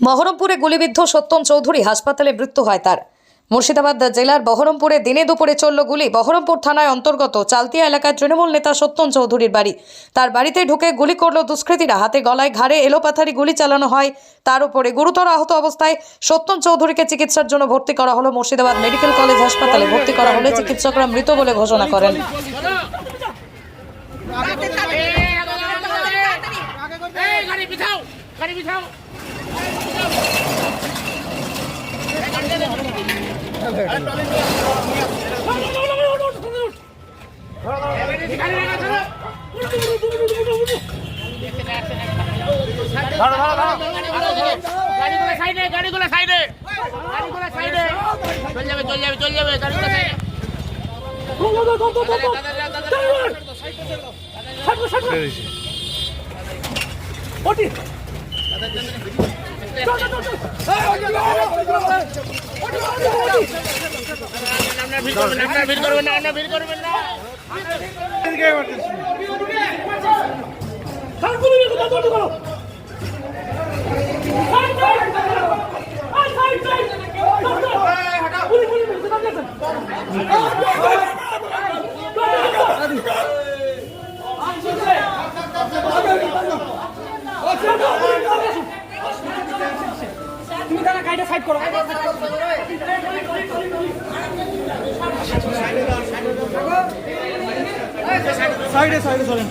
বহরমপুরে গুলিবিদ্ধ সত্যন চৌধুরী হাসপাতালে মৃত্যু হয় তার মুর্শিদাবাদ জেলার বহরমপুরে দিনে দুপুরে চলল গুলি বহরমপুর থানায় অন্তর্গত চালতিয়া এলাকার তৃণমূল নেতা সত্যন চৌধুরীর বাড়ি তার বাড়িতে ঢুকে গুলি করল দুষ্কৃতীরা হাতে গলায় ঘাড়ে এলোপাথারি গুলি চালানো হয় তার উপরে গুরুতর আহত অবস্থায় সত্যন চৌধুরীকে চিকিৎসার জন্য ভর্তি করা হলো মুর্শিদাবাদ মেডিকেল কলেজ হাসপাতালে ভর্তি করা হলে চিকিৎসকরা মৃত বলে ঘোষণা করেন গাড়ি গাড়ি গাড়িগুলো সাইডে গাড়িগুলো সাইডে গাড়িগুলো চল যাবে চল যাবে চল যাবে আপনার ভিড় করবেন না আপনার ভিড় করবেন না তুমি সাইড করো। সাইডে সাইডে চলেন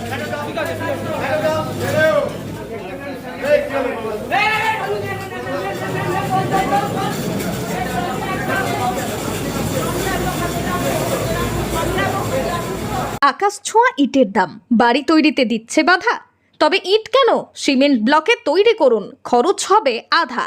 আকাশ ছোঁয়া ইটের দাম। বাড়ি তৈরিতে দিচ্ছে বাধা। তবে ইট কেন? সিমেন্ট ব্লকে তৈরি করুন। খরচ হবে আধা।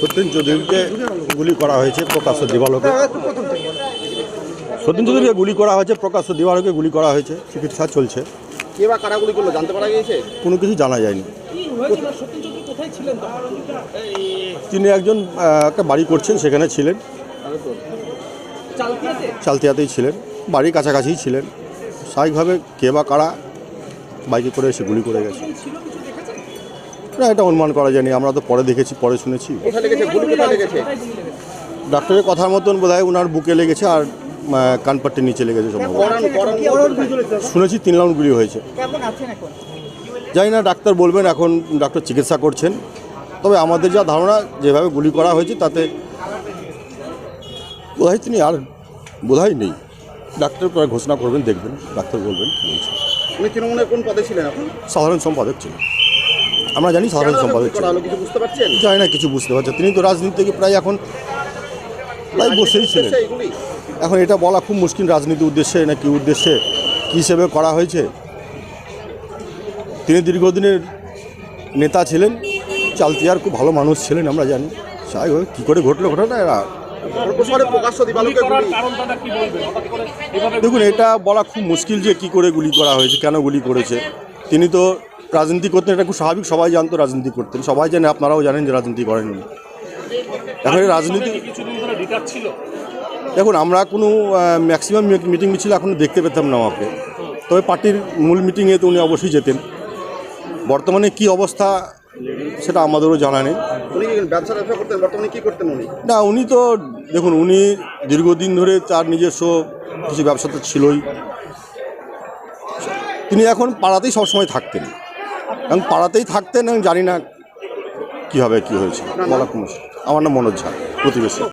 সত্যেন চৌধুরীকে গুলি করা হয়েছে প্রকাশ্য দিবালোকে। সত্যেন চৌধুরীকে গুলি করা হয়েছে প্রকাশ্য দিবালোকে গুলি করা হয়েছে চিকিৎসা চলছে। কে বা কারাগুলি করল জানতে পারা গিয়েছে? কোনো কিছু জানা যায়নি। কোথায় ছিলেন তখন? তিনি একজন একটা বাড়ি করছেন সেখানে ছিলেন। চালতিয়াতেই ছিলেন বাড়ির কাছাকাছিই ছিলেন। স্বাভাবিকভাবে কে বা কারা বাইকে করে এসে গুলি করে গেছে। না এটা অনুমান করা যায়নি। আমরা তো পরে দেখেছি পরে শুনেছি। ডাক্তারের কথার মতন বোধ হয় ওনার বুকে লেগেছে আর কানপাট্টির নিচে লেগেছে সম্ভবত। শুনেছি তিন রাউন্ড গুলি হয়েছে। জানি না ডাক্তার বলবেন এখন ডাক্তার চিকিৎসা করছেন। তবে আমাদের যা ধারণা যেভাবে গুলি করা হয়েছে তাতে বোধহয় তিনি আর বোধহয় নেই। ডাক্তার পরে ঘোষণা করবেন দেখবেন ডাক্তার বলবেন কী হয়েছে। উনি তৃণমূলের কোন পদে ছিলেন এখন? সাধারণ সম্পাদক ছিলেন। আমরা জানি সাধারণ সম্পাদক করা কিছু বুঝতে পারছেন? জানি না কিছু বুঝতে পারছে তিনি তো রাজনীতি থেকে প্রায় এখন প্রায় বসেই ছিলেন। এখন এটা বলা খুব মুশকিল রাজনীতি উদ্দেশ্যে না কি উদ্দেশ্যে কী হিসেবে করা হয়েছে? তিনি দীর্ঘদিনের নেতা ছিলেন চালতিয়ার খুব ভালো মানুষ ছিলেন আমরা জানি। স্বাভাবিকভাবে কী করে ঘটলো ঘটনা এরা? দেখুন এটা বলা খুব মুশকিল যে কি করে গুলি করা হয়েছে কেন গুলি করেছে। তিনি তো রাজনীতি করতেন এটা খুব স্বাভাবিক সবাই জানতো রাজনীতি করতেন। সবাই জানে আপনারাও জানেন যে রাজনীতি করেননি। এখন রাজনীতি দেখুন আমরা কোনো ম্যাক্সিমাম মিটিং মিছিল এখনও দেখতে পেতাম না ওকে তবে পার্টির মূল মিটিংয়ে তো উনি অবশ্যই যেতেন। বর্তমানে কি অবস্থা সেটা আমাদেরও জানা নেই। ব্যবসা ব্যবসা করতেন? বর্তমানে কি করতেন উনি? না উনি তো দেখুন উনি দীর্ঘদিন ধরে তার নিজস্ব কিছু ব্যবসা তো ছিলই। তিনি এখন পাড়াতেই সবসময় থাকতেন। এবং পাড়াতেই থাকতেন এবং জানি না কীভাবে কী হয়েছে। বলা আমার নাম মনোজ ঝা প্রতিবেশী।